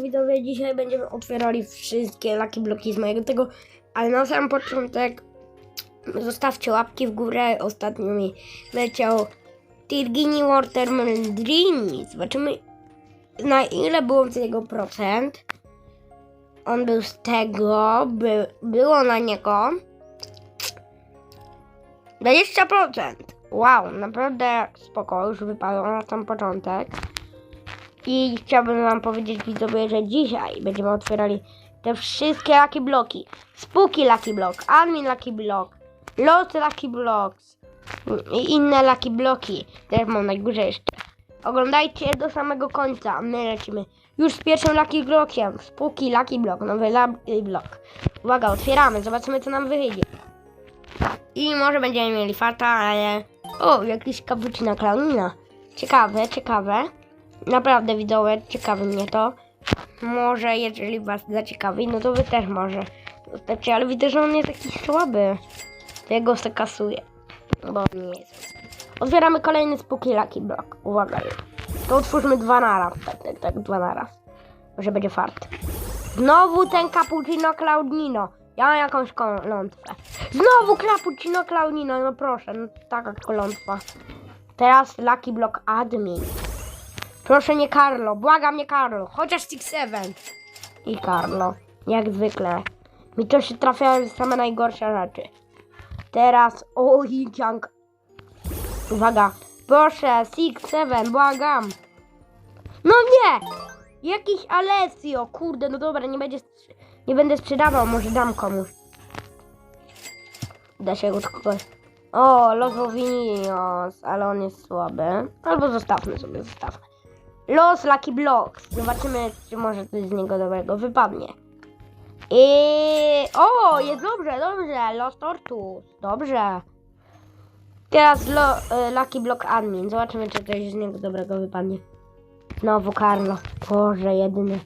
Widzowie, dzisiaj będziemy otwierali wszystkie Lucky Bloki z mojego tego, ale na sam początek zostawcie łapki w górę. Ostatnio mi leciał Tirgini Watermelon Dreamy. Zobaczymy na ile było z jego procent. On był z tego, by, było na niego 20%. Wow, naprawdę spoko, już wypadło na sam początek. I chciałbym wam powiedzieć widzowie, że dzisiaj będziemy otwierali te wszystkie Lucky Bloki. Spooky Lucky Block, Admin Lucky Block, Lot Lucky Blocks i inne Lucky Bloki, które mam na górze jeszcze. Oglądajcie do samego końca, my lecimy już z pierwszym Lucky Blockiem. Spooky Lucky Block, nowy Lucky Block. Uwaga, otwieramy, zobaczymy co nam wyjdzie. I może będziemy mieli farta, ale... O, jakiś cappuccino klaunina. Ciekawe, ciekawe. Naprawdę widzowie, ciekawi mnie to. Może jeżeli was zaciekawi, no to wy też może zostacie, ale widzę, że on jest taki słaby. To ja go se kasuję. Bo on nie jest. Otwieramy kolejny spooky lucky block. Uwaga. To otwórzmy dwa naraz. Tak, tak, tak, dwa naraz. Może będzie fart. Znowu ten cappuccino Claudino. Ja mam jakąś klątwę. Znowu cappuccino Claudino, no proszę, no taka klątwa. Teraz Lucky Block Admin. Proszę nie Carlo, błagam nie Carlo, chociaż Six Seven. I Carlo, jak zwykle. Mi to się trafiają same najgorsze rzeczy. Teraz, o Yang. Uwaga, proszę, Six Seven, błagam. No nie! Jakiś Alessio, kurde, no dobra, nie będzie, nie będę sprzedawał, może dam komuś. Da się od kogoś. O, Lozowinios, ale on jest słaby. Albo zostawmy sobie, zostawmy. Los Lucky Blocks. Zobaczymy, czy może coś z niego dobrego wypadnie. I o, jest dobrze, dobrze. Los Tortus. Dobrze. Teraz lo, e, Lucky Block Admin. Zobaczymy, czy coś z niego dobrego wypadnie. Znowu Carlo. Boże, jedyny.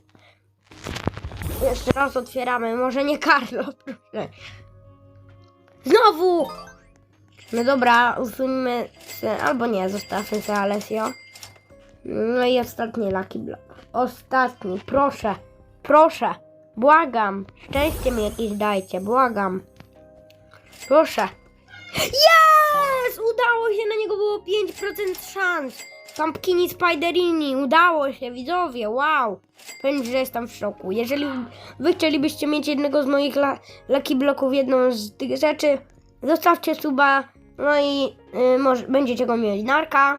Jeszcze raz otwieramy. Może nie Carlo, proszę. Znowu! No dobra, usuńmy albo nie, zostawmy Alessio. No i ostatni Lucky Block. Ostatni, proszę, proszę, błagam. Szczęście mi jakieś dajcie, błagam. Proszę. Jest! Udało się, na niego było 5% szans. Pumpkini Spiderini, udało się, widzowie, wow. Powiem, że jestem w szoku. Jeżeli wy chcielibyście mieć jednego z moich Lucky Blocków, jedną z tych rzeczy, zostawcie suba, no i y, może będziecie go mieli. Narka.